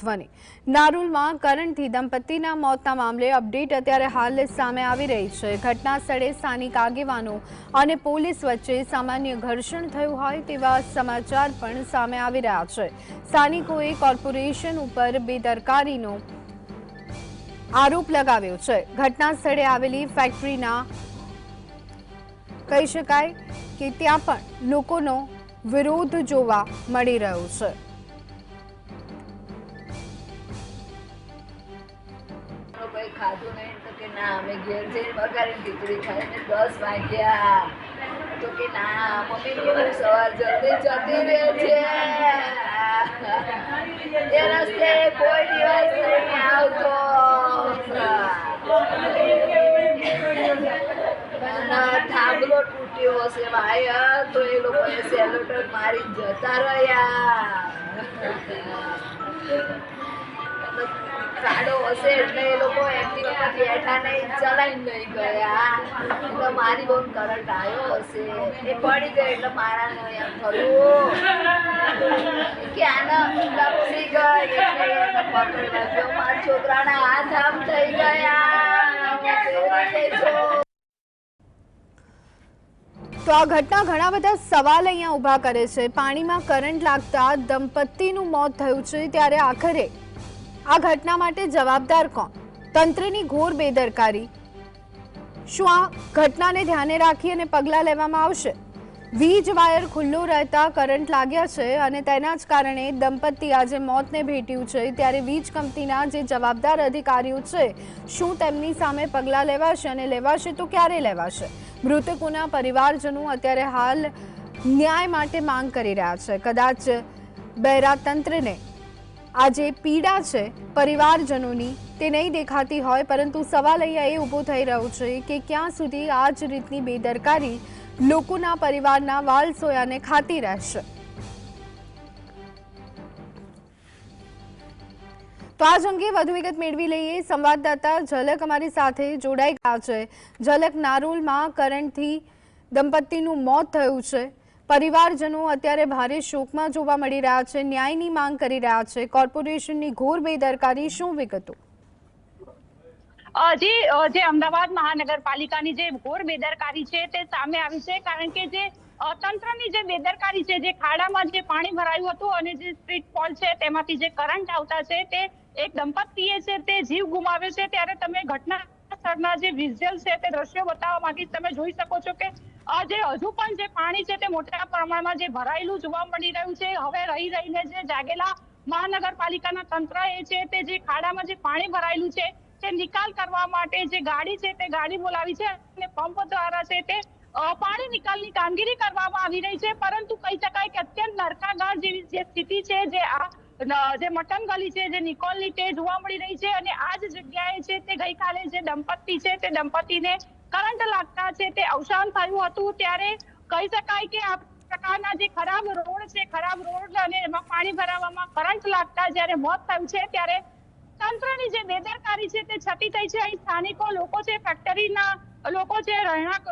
ધ્વનિ. નારુલમાં કરણથી દંપતીના મોતના મામલે અપડેટ અત્યારે હાલ સામે આવી રહી છે. ઘટના સ્થળે સ્થાનિક આગેવાનો અને પોલીસ વચ્ચે સામાન્ય ઘર્ષણ થયું હોય તેવા સમાચાર પણ સામે આવી રહ્યા છે. સ્થાનિકોએ કોર્પોરેશન ઉપર બેદરકારીનો આરોપ લગાવ્યો છે. ઘટના સ્થળે આવેલી ફેક્ટરીના કહી શકાય કે ત્યાં પણ લોકોનો વિરોધ જોવા મળી રહ્યો છે. ખાધું નહીં તો કે ના, અમે ઘેર જઈને વઘારીને ખીચડી ખાઈને દસ વાગ્યા. તો કે ના, મમ્મી કેવું સવાર જલ્દી જતી રહે છે એ રસ્તે કોઈ દિવસ નહીં આવતો. થાંભલો તૂટ્યો હશે વાયર તો એ લોકોએ સેલોટર મારી જતા રહ્યા. ખાડો? તો આ ઘટના ઘણા બધા સવાલ અહીંયા ઊભા કરે છે. પાણીમાં કરંટ લાગતા દંપતીનું મોત થયું છે ત્યારે આખરે આ ઘટના માટે જવાબદાર કોણ? તંત્રની ઘોર બેદરકારી. શું આ ઘટનાને ધ્યાને રાખી અને પગલાં લેવામાં આવશે? વીજ, વાયર ખુલ્લો રહેતા કરંટ લાગ્યા છે અને તેના જ કારણે દંપતી આજે મોતને ભેટ્યું છે. ત્યારે વીજ કંપનીના જે જવાબદાર અધિકારીઓ છે, શું તેમની સામે પગલાં લેવાશે અને લેવાશે તો ક્યારે લેવાશે? મૃતકોના પરિવારજનો અત્યારે હાલ ન્યાય માટે માંગ કરી રહ્યા છે. કદાચ બહેરા તંત્રને આ જે પીડા છે. પરિવારજનોની તે નહીં દેખાતી હોય, પરંતુ સવાલ અહીંયા એ ઊભો થઈ રહ્યો છે કે ક્યાં સુધી આ જ રીતની બેદરકારી લોકોના પરિવારના વાલ સોયાને ખાતી રહેશે. તો આ અંગે વધુ વિગત મેળવી લઈએ. સંવાદદાતા ઝલક અમારી સાથે જોડાઈ ગયા છે. ઝલક નારોલમાં કરંટથી દંપતીનું મોત થયું છે. પરિવારજનો અત્યારે ભારે શોકમાં જોવા મળી રહ્યા છે, ન્યાયની માંગ કરી રહ્યા છે. કોર્પોરેશનની ઘોર બેદરકારી શું વિગતો? જે જે અમદાવાદ મહાનગરપાલિકાની જે ઘોર બેદરકારી છે તે સામે આવી છે, કારણ કે જે તંત્રની જે બેદરકારી છે, જે ખાડામાં જે પાણી ભરાયું હતું અને જે સ્ટ્રીટ પોલ છે તેમાંથી જે કરંટ આવતા છે તે એક દંપતીએ છે તે જીવ ગુમાવ્યો છે. ત્યારે તમે ઘટના સ્થળના જે વિઝ્યુઅલ છે તે દ્રશ્યો બતાવવા માંગીશ. તમે જોઈ શકો છો કે જે હજુ પણ જે પાણી છે તે મોટા પ્રમાણમાં જે ભરાયેલું જોવા મળી રહ્યું છે, હવે રહી રહીને જે જાગેલા મહાનગરપાલિકાના તંત્ર એ છે તે જે ખાડામાં જે પાણી ભરાયેલું છે, તે નિકાલ કરવા માટે જે ગાડી છે તે ગાડી બોલાવી છે અને પંપ દ્વારા છે તે પાણી નિકાલની કામગીરી કરવામાં આવી રહી છે, પરંતુ કહી શકાય કે અત્યંત નરકાગાર જેવી જે સ્થિતિ છે, જે આ જે મટન ગલી છે, જે નિકોલની તે જોવા મળી રહી છે અને આ જ જગ્યાએ છે તે ગઈકાલે જે દંપતી છે તે દંપતીને કરંટ લાગતા છે તે અવસાન થયું હતું ત્યારે કહી શકાય કે આ પ્રકારના જે ખરાબ રોડ છે, ખરાબ રોડ અને એમાં પાણી ભરાવામાં કરંટ લાગતા જ્યારે મોત થયું છે ત્યારે તંત્રની જે બેદરકારી છે તે છતી થઈ છે. અહીં સ્થાનિકો લોકો છે ફેક્ટરીના લોકો છે, રહેણાંક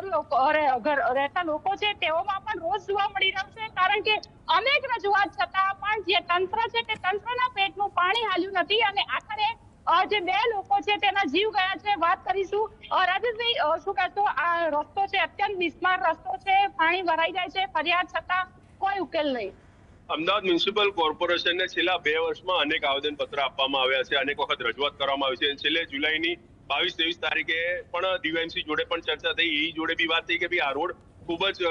રહેતા લોકો છે, તેઓમાં પણ રોજ જોવા મળી રહ્યો છે. કારણ કે અનેક રજૂઆત છતાં પણ જે તંત્ર છે તે તંત્રના પેટનું પાણી હાલ્યું નથી અને આખરે જે બે લોકો છે તેના જીવ ગયા છે, વાત કરીશું. રાજેશભાઈ શું કહેશો? આ રસ્તો છે અત્યંત બિસ્માર રસ્તો છે, પાણી ભરાઈ જાય છે, ફરિયાદ છતાં કોઈ ઉકેલ નહીં. અમદાવાદ મ્યુનિસિપલ કોર્પોરેશનને છેલ્લા બે વર્ષમાં અનેક આવેદનપત્ર આપવામાં આવ્યા છે, અનેક વખત રજૂઆત કરવામાં આવી છે. છેલ્લે જુલાઈની બાવીસ ત્રેવીસ તારીખે પણ ડીવાયએમસી જોડે પણ ચર્ચા થઈ. એ જોડે બી વાત થઈ કે ભાઈ આ રોડ ખૂબ જ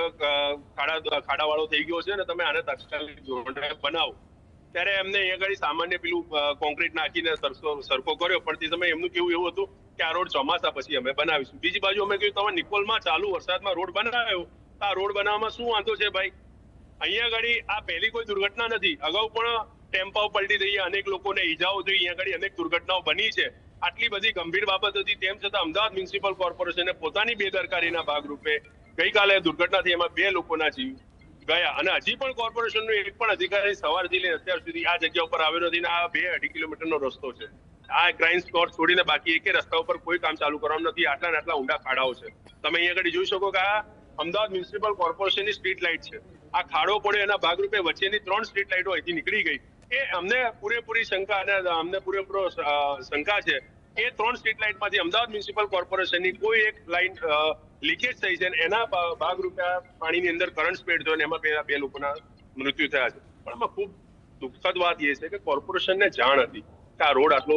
ખાડા, ખાડાવાળો થઈ ગયો છે અને તમે આને તાત્કાલિક ધોરણે બનાવો. ત્યારે એમને અહીંયા આગળ સામાન્ય પેલું કોન્ક્રીટ નાખીને સરખો કર્યો. પણ તે સમયે એમનું કેવું એવું હતું કે આ રોડ ચોમાસા પછી અમે બનાવીશું. બીજી બાજુ અમે કહ્યું, તમે નિકોલમાં ચાલુ વરસાદમાં રોડ બનાવ્યો. તો આ રોડ બનાવવામાં શું વાંધો છે ભાઈ? અહીંયા આગળ આ પહેલી કોઈ દુર્ઘટના નથી. અગાઉ પણ ટેમ્પાઓ પલટી થઈ, અનેક લોકોને ઈજાઓ થઈ. અહીંયા આગળ અનેક દુર્ઘટનાઓ બની છે. આટલી બધી ગંભીર બાબત હતી. તેમ છતાં અમદાવાદ મ્યુનિસિપલ કોર્પોરેશને પોતાની બેદરકારીના ભાગરૂપે ગઈકાલે દુર્ઘટના થઈ એમાં બે લોકોના જીવ ગયા. અને હજી પણ કોર્પોરેશનનો એક પણ અધિકારી સવારથી લઈને અત્યાર સુધી આ જગ્યા ઉપર આવ્યો નથી આ બે અઢી કિલોમીટરનો રસ્તો છે. આ ક્રાઇમ સ્પોટ છોડીને બાકી એકે રસ્તા ઉપર કોઈ કામ ચાલુ કરવાનું નથી. આટલા ને આટલા ઊંડા ખાડાઓ છે. તમે અહીંયા આગળ જોઈ શકો કે આ અમદાવાદ મ્યુનિસિપલ કોર્પોરેશનની સ્ટ્રીટ લાઇટ છે. આ ખાડો પડ્યો એના ભાગરૂપે વચ્ચેની ત્રણ સ્ટ્રીટ લાઇટો અહીંથી નીકળી ગઈ. એ અમને પૂરેપૂરી શંકા અને અમને પૂરેપૂરો શંકા છે. એ ત્રણ સ્ટ્રીટ લાઇટમાંથી અમદાવાદ મ્યુનિસિપલ કોર્પોરેશનની કોઈ એક લાઇન લીકેજ થઈ છે એના ભાગરૂપે પાણીની અંદર કરંટ સ્પ્રેડ થયો એમાં બે લોકોના મૃત્યુ થયા છે. પણ આમાં ખૂબ દુઃખદ વાત એ છે કે કોર્પોરેશનને જાણ હતી કે આ રોડ આટલો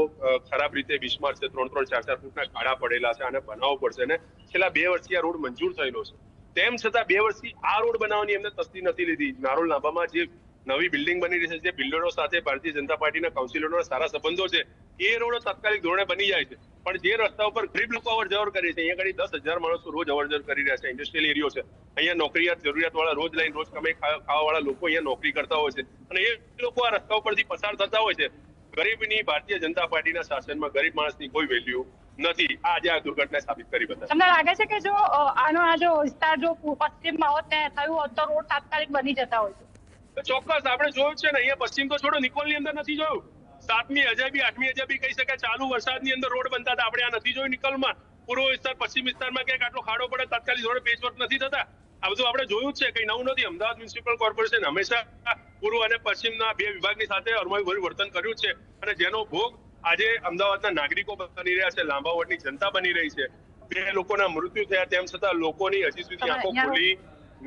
ખરાબ રીતે વિસ્માર છે, ત્રણ ત્રણ, ચાર ચાર ફૂટના ખાડા પડેલા છે અને બનાવવો પડશે અને છેલ્લા બે વર્ષથી આ રોડ મંજૂર થયેલો છે. તેમ છતાં બે વર્ષથી આ રોડ બનાવવાની એમને તસ્દી નથી લીધી. નારોલ નાભામાં જે નવી બિલ્ડિંગ બની રહી છે જે બિલ્ડરો સાથે ભારતીય જનતા પાર્ટીના કાઉન્સિલરોના સારા સંબંધો છે, એ રોડો તાત્કાલિક ધોરણે બની જાય છે. પણ જે રસ્તા ઉપર ગરીબ લોકો અવર જવર કરે છે, અહીંયા દસ હજાર માણસો રોજ અવર જવર કરી રહ્યા છે ઇન્ડસ્ટ્રીયલ એરિયો છે. અહીંયા નોકરીયાત જરૂરિયાત વાળા રોજ લાઈન રોજ કમાઈ ખાવા વાળા લોકો અહીંયા નોકરી કરતા હોય છે. અને એ લોકો આ રસ્તા ઉપરથી પસાર થતા હોય છે. ગરીબની ભારતીય જનતા પાર્ટીના શાસનમાં ગરીબ માણસની કોઈ વેલ્યુ નથી. આજે આ દુર્ઘટના સાબિત કરી બતાવી તમને લાગે છે કે જો આનો આ જો વિસ્તાર જો પશ્ચિમમાં હોત ને, થયું હોત તો રોડ તાત્કાલિક બની જતા હોય ચોક્કસ આપણે જોયું છે ને અહીંયા પશ્ચિમ તો છોડો નિકોલની અંદર નથી જોયું. સાતમી અજાબી આઠમી અજાબી કહી શકાય ચાલુ વરસાદની અંદર રોડ બનતા હતા. આપણે આ નથી જોયું નિકોલમાં. પૂર્વ વિસ્તાર પશ્ચિમ વિસ્તારમાં ક્યાંક આટલો ખાડો પડે તાત્કાલિક ધોરણે પેચવર્ક નથી થતા. આ બધું આપણે જોયું છે કઈ નવું નથી. અમદાવાદ મ્યુનિસિપલ કોર્પોરેશન હંમેશા પૂર્વ અને પશ્ચિમના બે વિભાગની સાથે અરમાયું વર્તન કર્યું છે. અને જેનો ભોગ આજે અમદાવાદના નાગરિકો બની રહ્યા છે લાંબા વોર્ડની જનતા બની રહી છે. બે લોકોના મૃત્યુ થયા તેમ છતાં લોકોની હજી સુધી આંખો ખુલી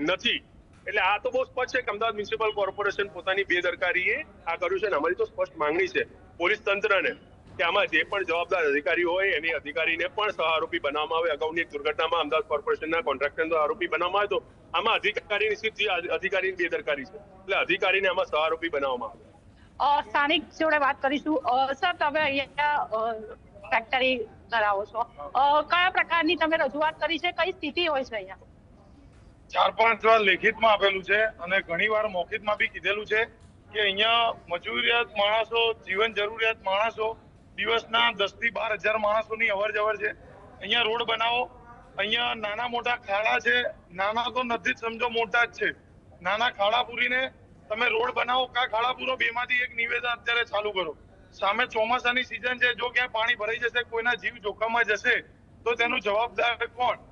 નથી. એટલે આ તો બહુ સ્પષ્ટ છે કે અમદાવાદ મ્યુનિસિપલ કોર્પોરેશન પોતાની બેદરકારીએ આ કર્યું છે અને અમારી તો સ્પષ્ટ માંગણી છે. પોલીસ તંત્રને કે આમાં જે પણ જવાબદાર અધિકારી હોય એની અધિકારીને પણ સહ આરોપી બનાવવામાં આવે. અગાઉની એક દુર્ઘટનામાં અમદાવાદ કોર્પોરેશનના કોન્ટ્રાક્ટરનો આરોપી બનાવવામાં આવ્યો તો આમાં અધિકારીની સીધી અધિકારીની બેદરકારી છે. એટલે અધિકારીને આમાં સહ આરોપી બનાવવામાં આવે સ્થાનિક જોડે વાત કરીશું. સર, તમે અહીંયા ફેક્ટરી ધરાવો છો. કયા પ્રકારની તમે રજૂઆત કરી છે? કઈ સ્થિતિ હોય છે અહીંયા? ચાર પાંચ વાર લેખિતમાં આપેલું છે અને ઘણી વાર મૌખિકમાં બી કીધેલું છે કે અહીંયા મજૂરિયાત માણસો, જીવન જરૂરિયાત માણસો, દિવસના દસથી બાર હજાર માણસોની અવર જવર છે. અહીંયા રોડ બનાવો, અહીંયા નાના મોટા ખાડા છે. નાના તો નથી સમજો, મોટા જ છે. નાના ખાડા પૂરીને તમે રોડ બનાવો, કા ખાડા પૂરો, બેમાંથી એક નિવેદન અત્યારે ચાલુ કરો. સામે ચોમાસાની સિઝન છે, જો ક્યાંય પાણી ભરાઈ જશે, કોઈના જીવ જોખમમાં જશે, તો તેનું જવાબદાર કોણ?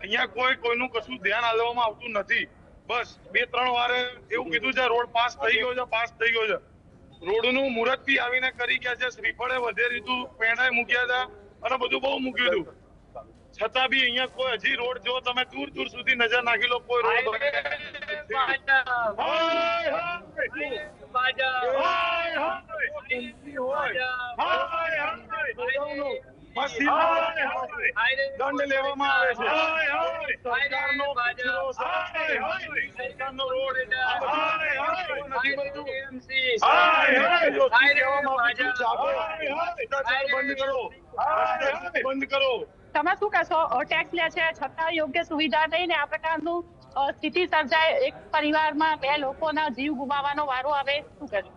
અહીંયા કોઈ કોઈનું કશું ધ્યાન આપવામાં આવતું નથી. બસ બે ત્રણ વારે એવું કીધું છે રોડ પાસ થઈ ગયો છે પાસ થઈ ગયો છે. રોડનું મુહૂર્ત બી આવીને કરી ગયા છે શ્રીફળે વધે રીતું પેણાય મૂક્યા હતા અને બધું બહુ મૂક્યું હતું. છતાં બી અહીંયા કોઈ હજી રોડ જો તમે દૂર દૂર સુધી નજર નાખી લો કોઈ રોડ. હાય, દંડ લેવામાં આવે છે હાય, હાય. સરકારનો કચરો, હાય, હાય. સરકારનો રોડ હાય, હાય. નથી બનતું. હાય, હાય. જો શું કહેવામાં આવ્યું છે, જાગો. હાય, હાય. ભ્રષ્ટાચાર બંધ કરો હાય, હાય. બંધ કરો તમે શું કહેશો ટેક્સ લે છે છતાં યોગ્ય સુવિધા થઈને આ પ્રકારનું સ્થિતિ સર્જાય એક પરિવારમાં બે લોકોના જીવ ગુમાવવાનો વારો આવે શું કહેશો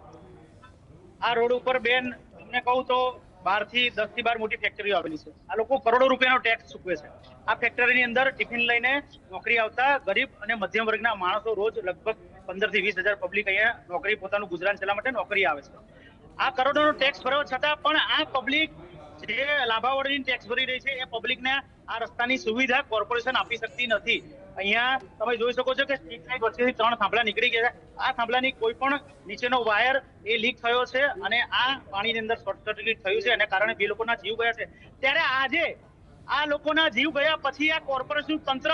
આ રોડ ઉપર બેન તમને કહું તો બારથી દસથી બાર મોટી ફેક્ટરીઓ આવેલી છે. આ લોકો કરોડો રૂપિયાનો ટેક્સ ચૂકવે છે. આ ફેક્ટરીની અંદર ટિફિન લઈને નોકરી આવતા ગરીબ અને મધ્યમ વર્ગના માણસો રોજ લગભગ પંદરથી વીસ હજાર પબ્લિક અહીંયા નોકરી, પોતાનું ગુજરાન ચલાવવા માટે નોકરી આવે છે. આ કરોડોનો ટેક્સ ભરવા છતાં પણ આ પબ્લિક જે લાભાવળની ટેક્સ ભરી રહી છે, એ પબ્લિકને આ રસ્તાની સુવિધા કોર્પોરેશન આપી શકતી નથી. અહીંયા તમે જોઈ શકો છો કે સ્ટ્રીટ લાઇટ વચ્ચેથી ત્રણ થાંભલા નીકળી ગયા છે. આ થાંભલાની કોઈ પણ નીચેનો વાયર એ લીક થયો છે અને આ પાણીની અંદર શોર્ટ સર્કિટ થયું છે. અને કારણે બે લોકોના જીવ ગયા છે. ત્યારે આજે આ લોકોના જીવ ગયા પછી આ કોર્પોરેશન તંત્ર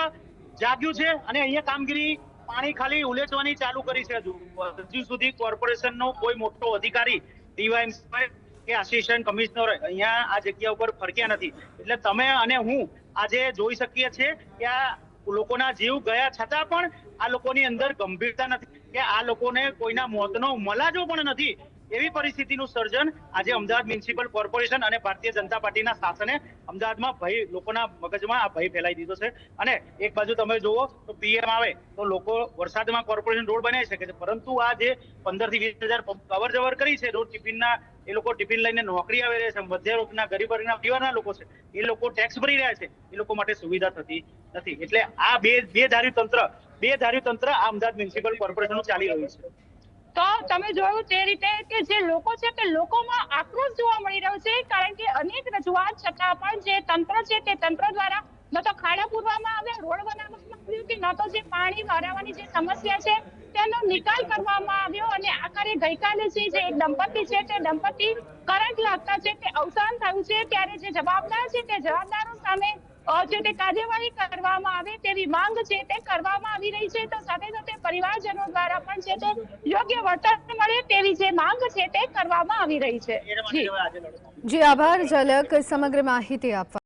જાગ્યું છે અને અહીંયા કામગીરી પાણી ખાલી ઉલેચવાની ચાલુ કરી છે હજુ. સુધી કોર્પોરેશનનો કોઈ મોટો અધિકારી ડીવાય કે આસિસ્ટન્ટ કમિશનર અહીંયા આ જગ્યા ઉપર ફરક્યા નથી. એટલે તમે અને હું આજે જોઈ શકીએ છીએ કે આ લોકોના જીવ ગયા છતાં પણ આ લોકોની અંદર ગંભીરતા નથી. કે આ લોકોને કોઈના મોતનો મલાજો પણ નથી. એવી પરિસ્થિતિનું સર્જન આજે અમદાવાદ મ્યુનિસિપલ કોર્પોરેશન અને ભારતીય જનતા પાર્ટીના શાસને અમદાવાદમાં ભય લોકોના મગજમાં આ ભય ફેલાઈ દીધો છે. અને એક બાજુ તમે જુઓ તો પીએમ આવે તો લોકો વરસાદમાં કોર્પોરેશન રોડ બનાવી શકે છે. પરંતુ આ જે પંદરથી વીસ હજાર અવર જવર કરી છે રોડ ટિફિનના એ લોકો ટિફિન લઈને નોકરી આવી રહ્યા છે મધ્ય વર્ગના ગરીબ વર્ગના પરિવારના લોકો છે. એ લોકો ટેક્સ ભરી રહ્યા છે. એ લોકો માટે સુવિધા થતી નથી. એટલે આ બે બે ધાર્યું તંત્ર બે ધાર્યું તંત્ર આ અમદાવાદ મ્યુનિસિપલ કોર્પોરેશન ચાલી રહ્યું છે. તો તમે જોયું તે રીતે કે જે લોકો છે તે લોકોમાં આક્રોશ જોવા મળી રહ્યો છે, કારણ કે અનેક રજૂઆત છતાં પણ જે તંત્ર છે તે તંત્ર દ્વારા ન તો ખાડા પૂરવામાં આવ્યા રોડ બનાવવામાં આવ્યું કે ન તો જે પાણી ભરાવાની જે સમસ્યા છે તેનો નિકાલ કરવામાં આવ્યો અને આખરે ગઈકાલે જે જે દંપતી છે તે દંપતી કરંટ લાગતા છે તે અવસાન થયું છે. ત્યારે જે જવાબદાર છે તે જવાબદારો સામે જે તે કાર્યવાહી કરવામાં આવે તેવી માંગ છે તે કરવામાં આવી રહી છે. તો સાથે સાથે પરિવારજનો દ્વારા પણ છે તે યોગ્ય વળતર મળે તેવી જે માંગ છે તે કરવામાં આવી રહી છે. જી, આભાર, ઝલક, સમગ્ર માહિતી આપવા.